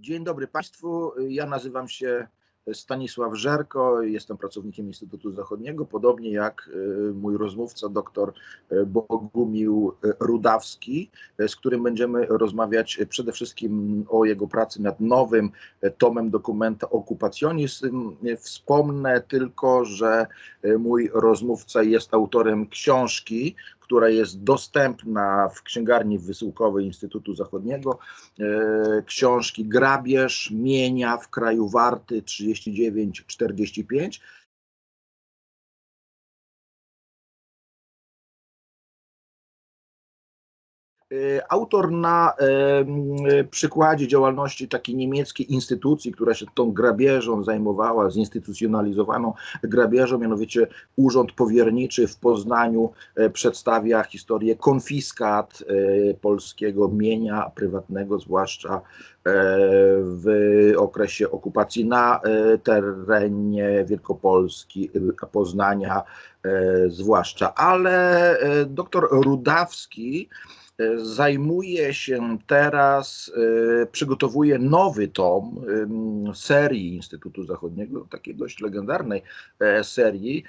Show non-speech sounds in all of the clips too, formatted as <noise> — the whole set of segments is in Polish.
Dzień dobry Państwu. Ja nazywam się Stanisław Żerko, jestem pracownikiem Instytutu Zachodniego, podobnie jak e, mój rozmówca, dr Bogumił Rudawski, z którym będziemy rozmawiać przede wszystkim o jego pracy nad nowym tomem dokumenta Occupazionism. Wspomnę tylko, że mój rozmówca jest autorem książki, która jest dostępna w księgarni wysyłkowej Instytutu Zachodniego. E, książki Grabież, Mienia w kraju Warty 39-45 autor na e, przykładzie działalności takiej niemieckiej instytucji, która się tą grabieżą zajmowała, zinstytucjonalizowaną grabieżą, mianowicie Urząd Powierniczy w Poznaniu przedstawia historię konfiskat polskiego mienia prywatnego, zwłaszcza w okresie okupacji na terenie Wielkopolski, Poznania zwłaszcza. Ale doktor Rudawski zajmuje się teraz, e, przygotowuje nowy tom serii Instytutu Zachodniego, takiej dość legendarnej e, serii,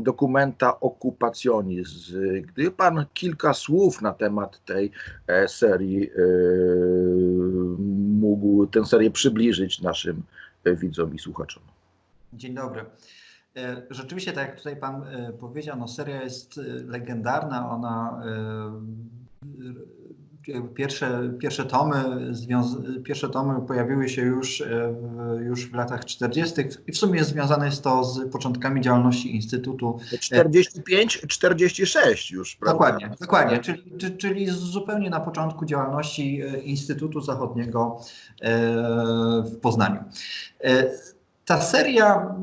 dokumenta Okupacjonizm. Gdyby pan kilka słów na temat tej e, serii mógł tę serię przybliżyć naszym widzom i słuchaczom. Dzień dobry. Rzeczywiście, tak jak tutaj Pan powiedział, no seria jest legendarna. Ona Pierwsze, pierwsze, tomy, pierwsze tomy pojawiły się już, e, w, już w latach 40. i w sumie związane jest to z początkami działalności Instytutu. 45-46 już, prawda? Dokładnie, dokładnie. Czyli, czyli zupełnie na początku działalności e, Instytutu Zachodniego e, w Poznaniu. Ta seria,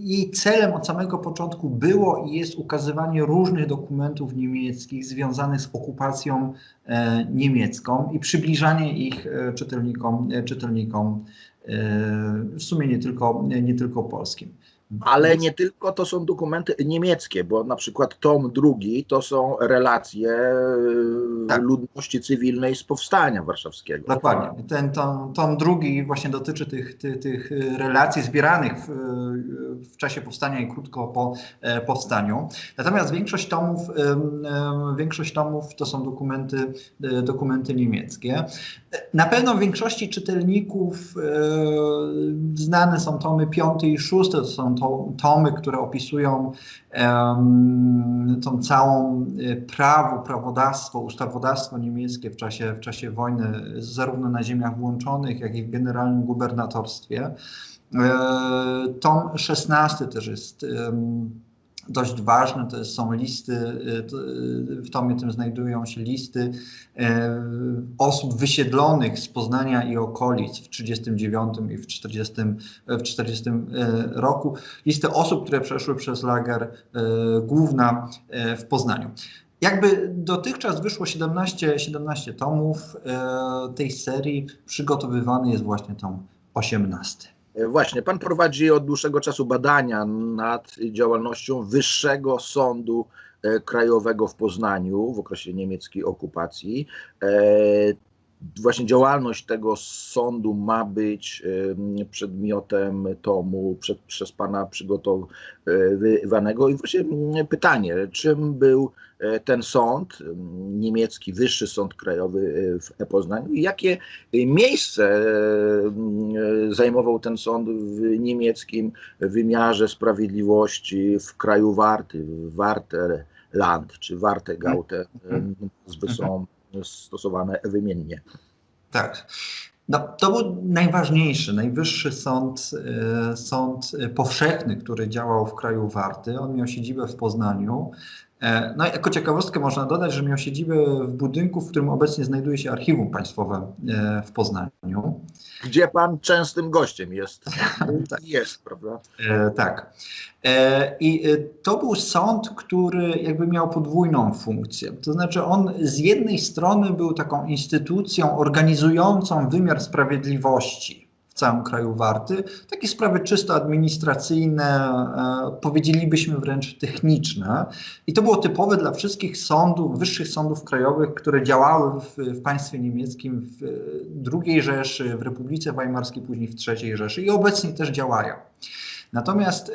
jej celem od samego początku było i jest ukazywanie różnych dokumentów niemieckich związanych z okupacją e, niemiecką i przybliżanie ich e, czytelnikom, e, czytelnikom w sumie nie tylko, nie tylko polskim. Ale nie tylko to są dokumenty niemieckie, bo na przykład tom drugi to są relacje e, tak. ludności cywilnej z powstania warszawskiego. Dokładnie. Ten tom, tom drugi właśnie dotyczy tych, tych, tych relacji zbieranych w, w czasie powstania i krótko po e, powstaniu. Natomiast większość tomów, większość tomów to są dokumenty, e, dokumenty niemieckie. Na pewno większości czytelników znane są tomy piąty i szósty, to są tomy, które opisują um, tą całą e, prawo, prawodawstwo, ustawodawstwo niemieckie w czasie, w czasie wojny, zarówno na ziemiach włączonych, jak i w generalnym gubernatorstwie. E, tom 16 też jest dość ważne, to są listy, y, w tomie tym znajdują się listy e, osób wysiedlonych z Poznania i okolic w 1939 i w 40, w 40 e, roku. Listy osób, które przeszły przez lager e, główna w Poznaniu. Jakby dotychczas wyszło 17, 17 tomów tej serii, przygotowywany jest właśnie tom 18. E, właśnie, pan prowadzi od dłuższego czasu badania nad działalnością Wyższego Sądu e, Krajowego w Poznaniu w okresie niemieckiej okupacji. Właśnie działalność tego sądu ma być przedmiotem tomu przed, przez pana przygotowywanego. I właśnie pytanie, czym był E, ten sąd, niemiecki Wyższy Sąd Krajowy e, w Poznaniu i jakie miejsce e, zajmował ten sąd w niemieckim wymiarze sprawiedliwości w kraju Warty, Warterland czy Wartegaute, nazwy są stosowane wymiennie. Tak. No, to był najważniejszy, najwyższy sąd, sąd powszechny, który działał w kraju Warty. On miał siedzibę w Poznaniu. E, no i jako ciekawostkę można dodać, że miał siedzibę w budynku, w którym obecnie znajduje się Archiwum Państwowe e, w Poznaniu. Gdzie pan częstym gościem jest. <laughs> tak. Jest, prawda? E, tak. E, I to był sąd, który jakby miał podwójną funkcję. To znaczy on z jednej strony był taką instytucją organizującą wymiar sprawiedliwości w całym kraju warty. Takie sprawy czysto administracyjne, powiedzielibyśmy wręcz techniczne. I to było typowe dla wszystkich sądów, wyższych sądów krajowych, które działały w, w państwie niemieckim, w II Rzeszy, w Republice Weimarskiej, później w III Rzeszy i obecnie też działają. Natomiast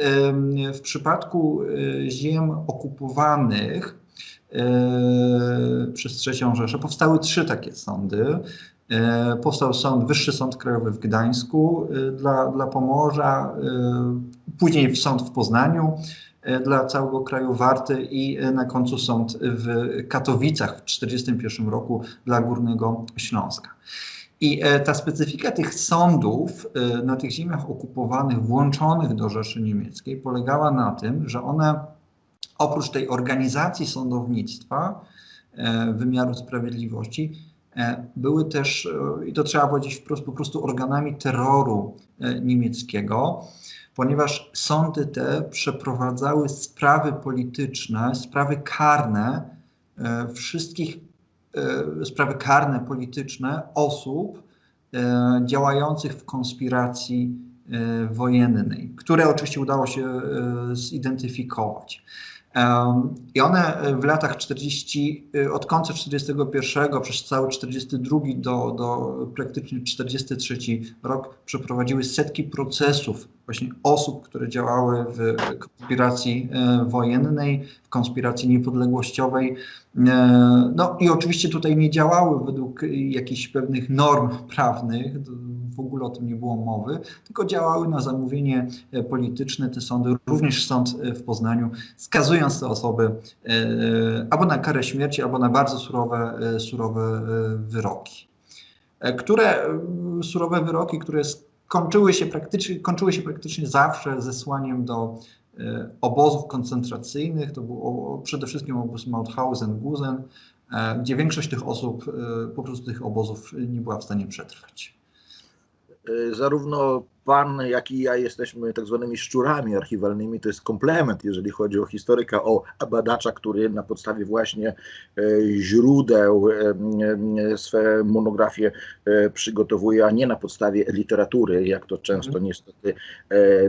w przypadku ziem okupowanych przez III Rzeszę powstały trzy takie sądy. Powstał sąd, Wyższy Sąd Krajowy w Gdańsku dla, dla Pomorza, później sąd w Poznaniu dla całego kraju warty i na końcu sąd w Katowicach w 1941 roku dla Górnego Śląska. I ta specyfika tych sądów na tych ziemiach okupowanych, włączonych do Rzeszy Niemieckiej, polegała na tym, że one oprócz tej organizacji sądownictwa, wymiaru sprawiedliwości, były też, i to trzeba powiedzieć wprost, po prostu organami terroru niemieckiego, ponieważ sądy te przeprowadzały sprawy polityczne, sprawy karne wszystkich sprawy karne polityczne osób działających w konspiracji wojennej, które oczywiście udało się zidentyfikować. I one w latach 40, od końca 41 przez cały 42 do, do praktycznie 43 rok przeprowadziły setki procesów właśnie osób, które działały w konspiracji wojennej, w konspiracji niepodległościowej. No i oczywiście tutaj nie działały według jakichś pewnych norm prawnych, w ogóle o tym nie było mowy, tylko działały na zamówienie polityczne te sądy, również sąd w Poznaniu, skazując te osoby albo na karę śmierci, albo na bardzo surowe, surowe wyroki. Które surowe wyroki, które kończyły się praktycznie, kończyły się praktycznie zawsze zesłaniem do obozów koncentracyjnych. To był przede wszystkim obóz Mauthausen-Gusen, gdzie większość tych osób po prostu tych obozów nie była w stanie przetrwać. Zarówno pan, jak i ja jesteśmy tak zwanymi szczurami archiwalnymi. To jest komplement, jeżeli chodzi o historyka, o badacza, który na podstawie właśnie źródeł swe monografie przygotowuje, a nie na podstawie literatury, jak to często niestety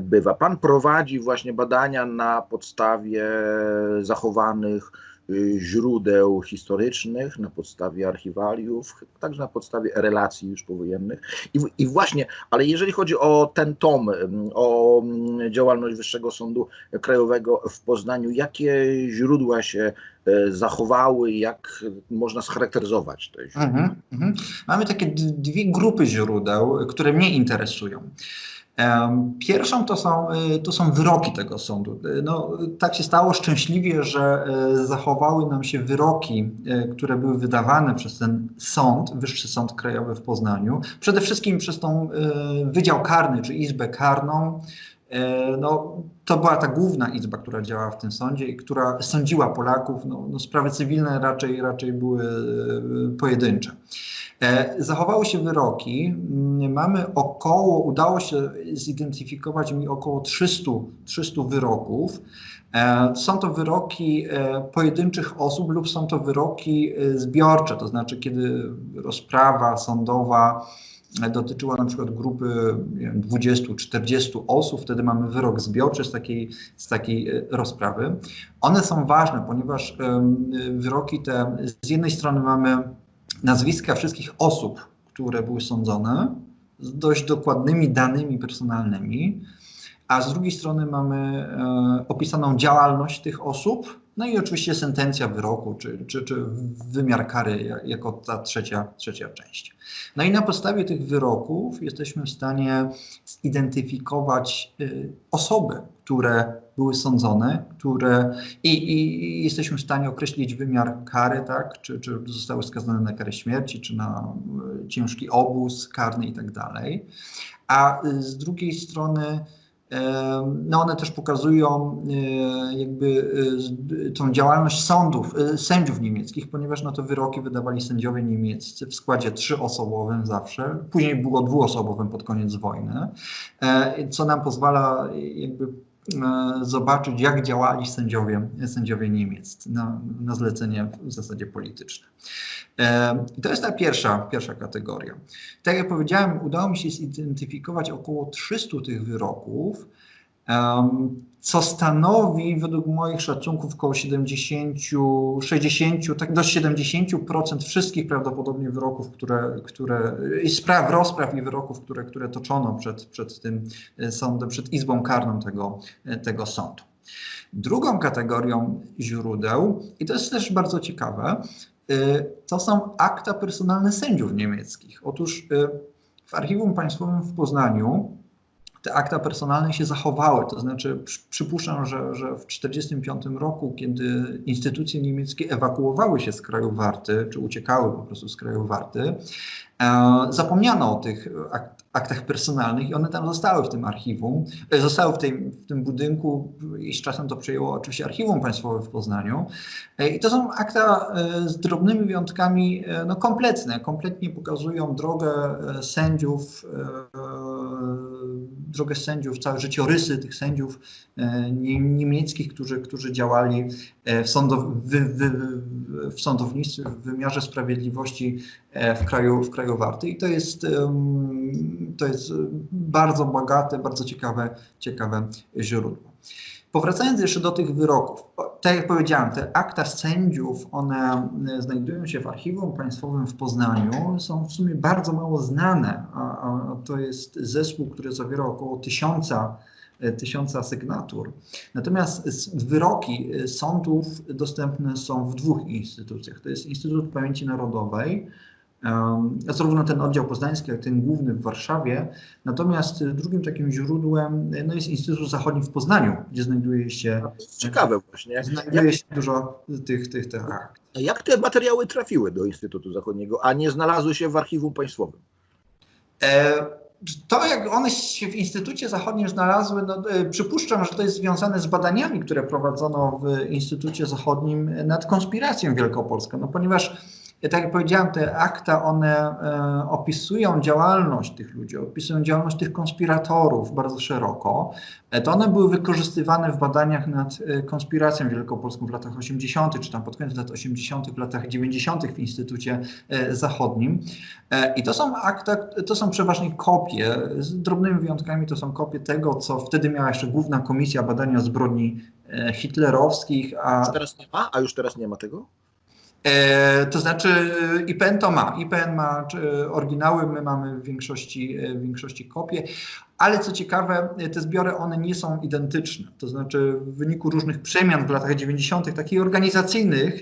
bywa. Pan prowadzi właśnie badania na podstawie zachowanych źródeł historycznych, na podstawie archiwaliów, także na podstawie relacji już powojennych. I, I, właśnie, ale jeżeli chodzi o ten tom, o działalność Wyższego Sądu Krajowego w Poznaniu, jakie źródła się zachowały, jak można scharakteryzować te źródła? Mhm, mhm. Mamy takie dwie grupy źródeł, które mnie interesują. Pierwszą to są, y, to są wyroki tego sądu. Y, no, tak się stało szczęśliwie, że y, zachowały nam się wyroki, które były wydawane przez ten sąd, Wyższy Sąd Krajowy w Poznaniu. Przede wszystkim przez tą Wydział Karny, czy Izbę Karną. No, to była ta główna izba, która działała w tym sądzie i która sądziła Polaków. No, no sprawy cywilne raczej, raczej były pojedyncze. Zachowały się wyroki. Mamy około, udało się zidentyfikować mi około 300, 300 wyroków. Są to wyroki pojedynczych osób lub są to wyroki zbiorcze, to znaczy kiedy rozprawa sądowa dotyczyła na przykład grupy 20-40 osób, wtedy mamy wyrok zbiorczy z takiej, z takiej rozprawy. One są ważne, ponieważ wyroki te z jednej strony mamy nazwiska wszystkich osób, które były sądzone, z dość dokładnymi danymi personalnymi, a z drugiej strony mamy e, opisaną działalność tych osób, no i oczywiście sentencja wyroku, czy, czy, czy wymiar kary jako ta trzecia, trzecia część. No i na podstawie tych wyroków jesteśmy w stanie zidentyfikować y, osoby, które były sądzone, które i, i, jesteśmy w stanie określić wymiar kary, tak, czy, czy zostały skazane na karę śmierci, czy na y, ciężki obóz karny i tak dalej. A y, z drugiej strony no one też pokazują e, jakby e, tą działalność sądów, e, sędziów niemieckich, ponieważ no to wyroki wydawali sędziowie niemieccy w składzie trzyosobowym zawsze, później było dwuosobowym pod koniec wojny, co nam pozwala jakby zobaczyć, jak działali sędziowie, sędziowie Niemiec na, na zlecenie w zasadzie polityczne. I to jest ta pierwsza, pierwsza kategoria. Tak jak powiedziałem, udało mi się zidentyfikować około 300 tych wyroków, co stanowi według moich szacunków około 70, 60, tak do 70% wszystkich prawdopodobnie wyroków, które, które i spraw, rozpraw i wyroków, które, które toczono przed, przed tym sądem, przed izbą karną tego, tego sądu. Drugą kategorią źródeł, i to jest też bardzo ciekawe, to są akta personalne sędziów niemieckich. Otóż w Archiwum Państwowym w Poznaniu te akta personalne się zachowały. To znaczy, przypuszczam, że, że w 1945 roku, kiedy instytucje niemieckie ewakuowały się z kraju Warty, czy uciekały po prostu z kraju Warty, e, zapomniano o tych aktach personalnych i one tam zostały w tym archiwum, e, zostały w, tej, w tym budynku i z czasem to przejęło oczywiście Archiwum Państwowe w Poznaniu. E, I to są akta z drobnymi wyjątkami no, kompletne, kompletnie pokazują drogę sędziów drogę sędziów, całe życiorysy tych sędziów e, niemieckich, którzy, którzy działali e, w, sądow, w, w, w sądownictwie, w wymiarze sprawiedliwości e, w kraju, w kraju Warty. I to jest, to jest bardzo bogate, bardzo ciekawe, ciekawe źródło. Powracając jeszcze do tych wyroków, tak jak powiedziałem, te akta sędziów, one e, znajdują się w Archiwum Państwowym w Poznaniu, są w sumie bardzo mało znane, a, to jest zespół, który zawiera około tysiąca, e, tysiąca sygnatur. Natomiast wyroki e, sądów dostępne są w dwóch instytucjach. To jest Instytut Pamięci Narodowej, zarówno ten oddział poznański, jak ten główny w Warszawie. Natomiast drugim takim źródłem no jest Instytut Zachodni w Poznaniu, gdzie znajduje się. Ciekawe właśnie. Znajduje się dużo tych, tych, tych akt. Jak te materiały trafiły do Instytutu Zachodniego, a nie znalazły się w archiwum państwowym? E to, jak one się w Instytucie Zachodnim znalazły, no, przypuszczam, że to jest związane z badaniami, które prowadzono w Instytucie Zachodnim nad konspiracją wielkopolską, no, ponieważ tak jak powiedziałem, te akta, one e, opisują działalność tych ludzi, opisują działalność tych konspiratorów bardzo szeroko. E, to one były wykorzystywane w badaniach nad e, konspiracją wielkopolską w latach 80., czy tam pod koniec lat 80., w latach 90. w Instytucie Zachodnim. I to są akta, to są przeważnie kopie, z drobnymi wyjątkami to są kopie tego, co wtedy miała jeszcze Główna Komisja Badania Zbrodni Hitlerowskich. A teraz nie ma? A już teraz nie ma tego? E, to znaczy e, IPN to ma. IPN ma oryginały, my mamy w większości, e, w większości kopie. Ale co ciekawe, te zbiory one nie są identyczne. To znaczy w wyniku różnych przemian w latach 90., takich organizacyjnych,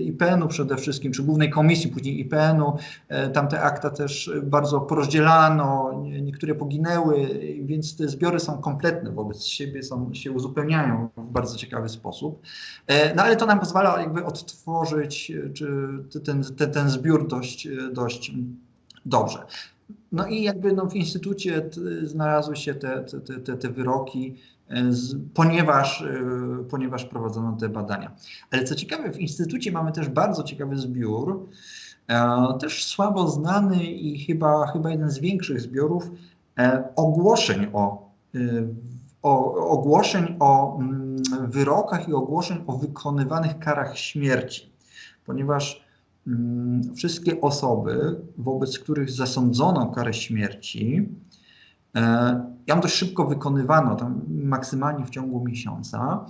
IPN-u przede wszystkim, czy Głównej Komisji, później IPN-u, e, tamte akta też bardzo porozdzielano, niektóre poginęły, więc te zbiory są kompletne wobec siebie, są, się uzupełniają w bardzo ciekawy sposób. E, no ale to nam pozwala jakby odtworzyć e, czy ten, ten, ten zbiór dość, dość dobrze. No i jakby no, w instytucie znalazły się te, te, te, te wyroki, e, z, ponieważ, e, ponieważ prowadzono te badania. Ale co ciekawe, w instytucie mamy też bardzo ciekawy zbiór, e, też słabo znany i chyba, chyba jeden z większych zbiorów e, ogłoszeń o, e, o, ogłoszeń o mm, wyrokach i ogłoszeń o wykonywanych karach śmierci, ponieważ wszystkie osoby, wobec których zasądzono karę śmierci, e, ją dość szybko wykonywano, tam maksymalnie w ciągu miesiąca.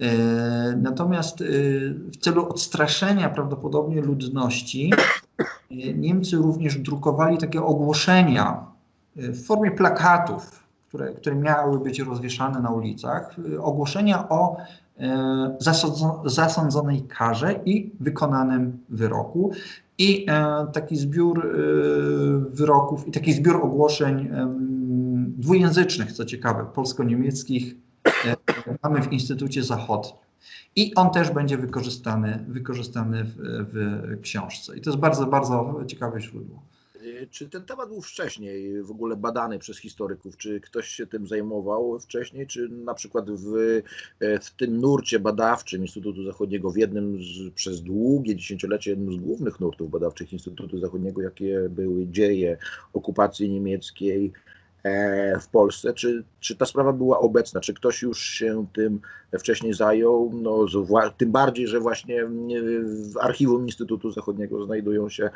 E, natomiast e, w celu odstraszenia prawdopodobnie ludności, Niemcy również drukowali takie ogłoszenia w formie plakatów, które, które miały być rozwieszane na ulicach, ogłoszenia o zasądzonej karze i wykonanym wyroku. I e, taki zbiór e, wyroków i taki zbiór ogłoszeń dwujęzycznych, co ciekawe, polsko-niemieckich mamy w Instytucie Zachodnim. I on też będzie wykorzystany, wykorzystany w, w książce. I to jest bardzo, bardzo ciekawe źródło. Czy ten temat był wcześniej w ogóle badany przez historyków? Czy ktoś się tym zajmował wcześniej? Czy na przykład w, e, w tym nurcie badawczym Instytutu Zachodniego, w jednym z, przez długie dziesięciolecie, jednym z głównych nurtów badawczych Instytutu Zachodniego, jakie były dzieje okupacji niemieckiej, w Polsce. Czy, czy ta sprawa była obecna? Czy ktoś już się tym wcześniej zajął? No, tym bardziej, że właśnie w archiwum Instytutu Zachodniego znajdują się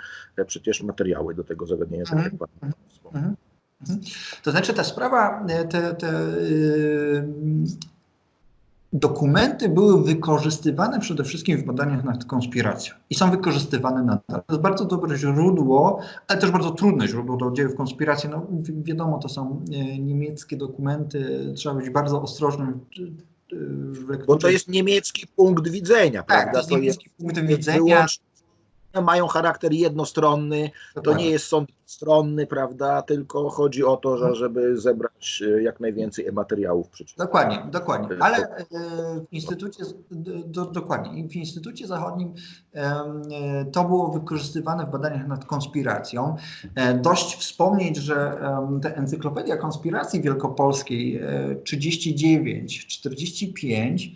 przecież materiały do tego zagadnienia, tak mhm. wspomniał. Mhm. To znaczy ta sprawa, te, te yy, dokumenty były wykorzystywane przede wszystkim w badaniach nad konspiracją i są wykorzystywane nadal. To jest bardzo dobre źródło, ale też bardzo trudne źródło do dziejów konspiracji. No, wiadomo, to są e, niemieckie dokumenty, trzeba być bardzo ostrożnym w lekturze. Bo to jest niemiecki punkt widzenia, tak, prawda? To jest niemiecki punkt widzenia mają charakter jednostronny, to nie jest sąd stronny, prawda, tylko chodzi o to, że, żeby zebrać e, jak najwięcej materiałów. Dokładnie, dokładnie, ale e, w Instytucie, do, dokładnie, w Instytucie Zachodnim e, to było wykorzystywane w badaniach nad konspiracją. Dość wspomnieć, że ta encyklopedia konspiracji wielkopolskiej 39, 45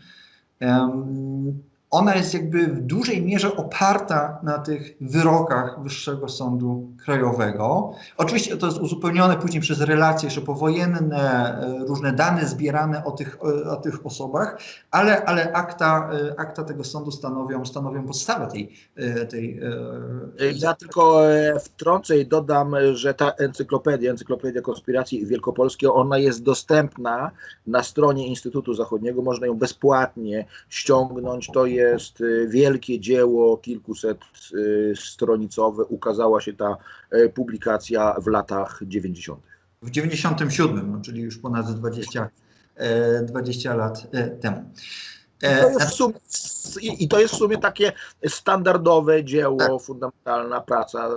ona jest jakby w dużej mierze oparta na tych wyrokach Wyższego Sądu Krajowego. Oczywiście to jest uzupełnione później przez relacje jeszcze powojenne, e, różne dane zbierane o tych, o tych osobach, ale, ale akta, e, akta tego sądu stanowią, stanowią podstawę tej, e, tej. Ja tylko wtrącę i dodam, że ta encyklopedia, Encyklopedia Konspiracji Wielkopolskiej, ona jest dostępna na stronie Instytutu Zachodniego, można ją bezpłatnie ściągnąć. To jest jest y, wielkie dzieło, kilkuset y, stronicowe. Ukazała się ta y, publikacja w latach 90. W 97, no, czyli już ponad 20, 20 lat temu. I to, jest w sumie, I to jest w sumie takie standardowe dzieło, tak. fundamentalna praca,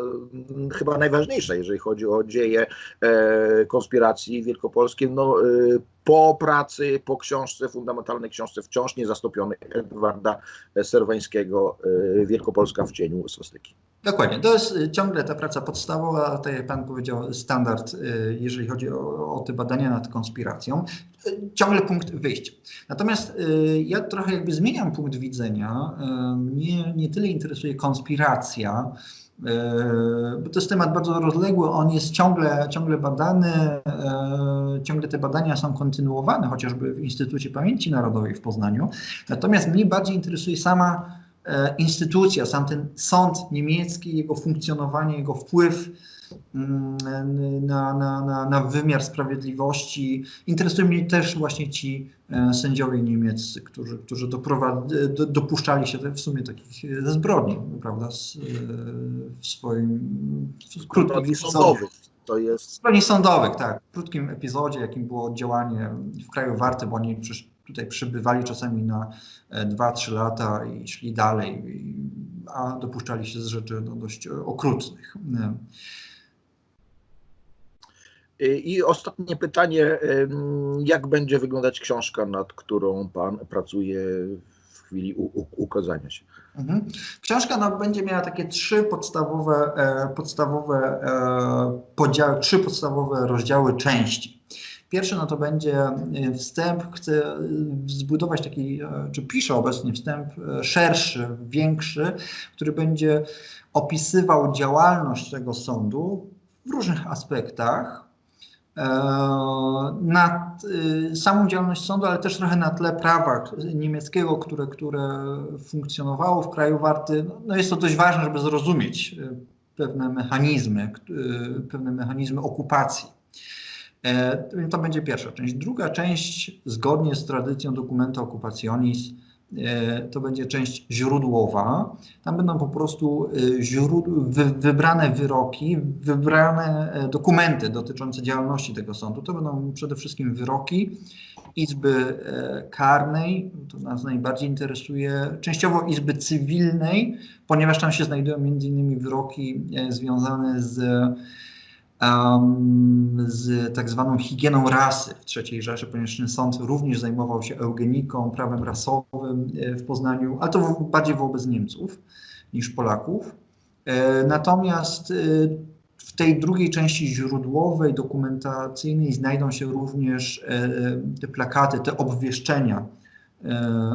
chyba najważniejsza, jeżeli chodzi o dzieje e, konspiracji wielkopolskiej. No, e, po pracy, po książce, fundamentalnej książce wciąż niezastąpionej Edwarda Serwańskiego e, Wielkopolska w cieniu swastyki. Dokładnie, to jest y, ciągle ta praca podstawowa, tak jak Pan powiedział, standard, y, jeżeli chodzi o, o te badania nad konspiracją, y, ciągle punkt wyjścia. Natomiast ja trochę jakby zmieniam punkt widzenia, mnie nie tyle interesuje konspiracja, bo to jest temat bardzo rozległy, on jest ciągle, ciągle badany, ciągle te badania są kontynuowane, chociażby w Instytucie Pamięci Narodowej w Poznaniu. Natomiast mnie bardziej interesuje sama E, instytucja, sam ten sąd niemiecki, jego funkcjonowanie, jego wpływ na, na, na, na wymiar sprawiedliwości. Interesują mnie też właśnie ci e, sędziowie niemieccy, którzy, którzy do, dopuszczali się w sumie takich zbrodni, prawda, w swoim w krótkim sądowych. To jest... Zbrodni sądowych, tak. W krótkim epizodzie, jakim było oddziałanie w kraju Warty, bo oni przecież tutaj przybywali czasami na 2-3 e, lata i szli dalej, a dopuszczali się z rzeczy no, dość okrutnych. I ostatnie pytanie, jak będzie wyglądać książka, nad którą Pan pracuje w chwili ukazania się? Mhm. Książka no, będzie miała takie trzy podstawowe, e, podstawowe e, podziały, trzy podstawowe rozdziały części. Pierwsze no to będzie e, wstęp, chcę e, zbudować taki, e, czy piszę obecnie wstęp szerszy, większy, który będzie opisywał działalność tego sądu w różnych aspektach, na samą działalność sądu, ale też trochę na tle prawa niemieckiego, które, które funkcjonowało w kraju warty. No, no jest to dość ważne, żeby zrozumieć pewne mechanizmy, pewne mechanizmy okupacji. E, to będzie pierwsza część. Druga część, zgodnie z tradycją dokumenta okupacionis, e, to będzie część źródłowa. Tam będą po prostu e, wybrane wyroki, wybrane dokumenty dotyczące działalności tego sądu. To będą przede wszystkim wyroki Izby Karnej, to nas najbardziej interesuje, częściowo Izby Cywilnej, ponieważ tam się znajdują innymi wyroki związane z z tak zwaną higieną rasy w III Rzeszy, ponieważ ten sąd również zajmował się eugeniką, prawem rasowym e, w Poznaniu, ale to bardziej wobec Niemców niż Polaków. E, natomiast e, w tej drugiej części źródłowej, dokumentacyjnej znajdą się również te plakaty, te obwieszczenia,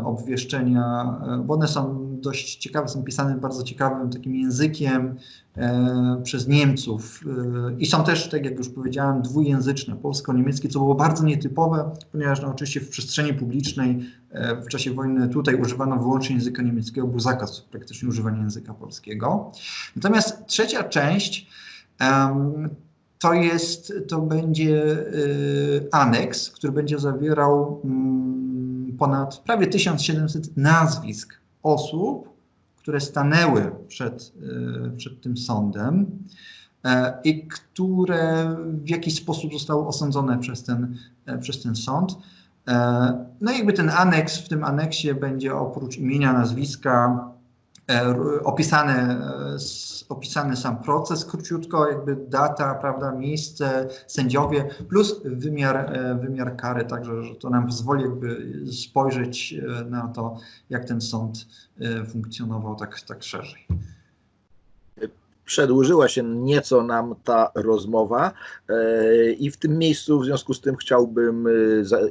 obwieszczenia, bo one są dość ciekawe, są pisane bardzo ciekawym takim językiem e, przez Niemców e, i są też, tak jak już powiedziałem, dwujęzyczne, polsko-niemieckie, co było bardzo nietypowe, ponieważ no, oczywiście w przestrzeni publicznej e, w czasie wojny tutaj używano wyłącznie języka niemieckiego, był zakaz praktycznie używania języka polskiego. Natomiast trzecia część to jest, to będzie y, aneks, który będzie zawierał mm, ponad prawie 1700 nazwisk osób, które stanęły przed, y, przed tym sądem e, i które w jakiś sposób zostały osądzone przez ten, e, przez ten sąd. E, No i jakby ten aneks, w tym aneksie będzie oprócz imienia, nazwiska e, opisany, e, opisany sam proces, króciutko jakby data, prawda, miejsce, sędziowie, plus wymiar, e, wymiar kary, także że to nam pozwoli jakby spojrzeć e, na to, jak ten sąd e, funkcjonował tak, tak szerzej. Przedłużyła się nieco nam ta rozmowa e, i w tym miejscu w związku z tym chciałbym e,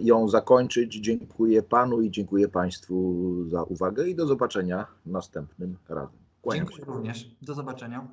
ją zakończyć. Dziękuję Panu i dziękuję Państwu za uwagę i do zobaczenia następnym razem. Kłaniam się. Dziękuję również. Do zobaczenia.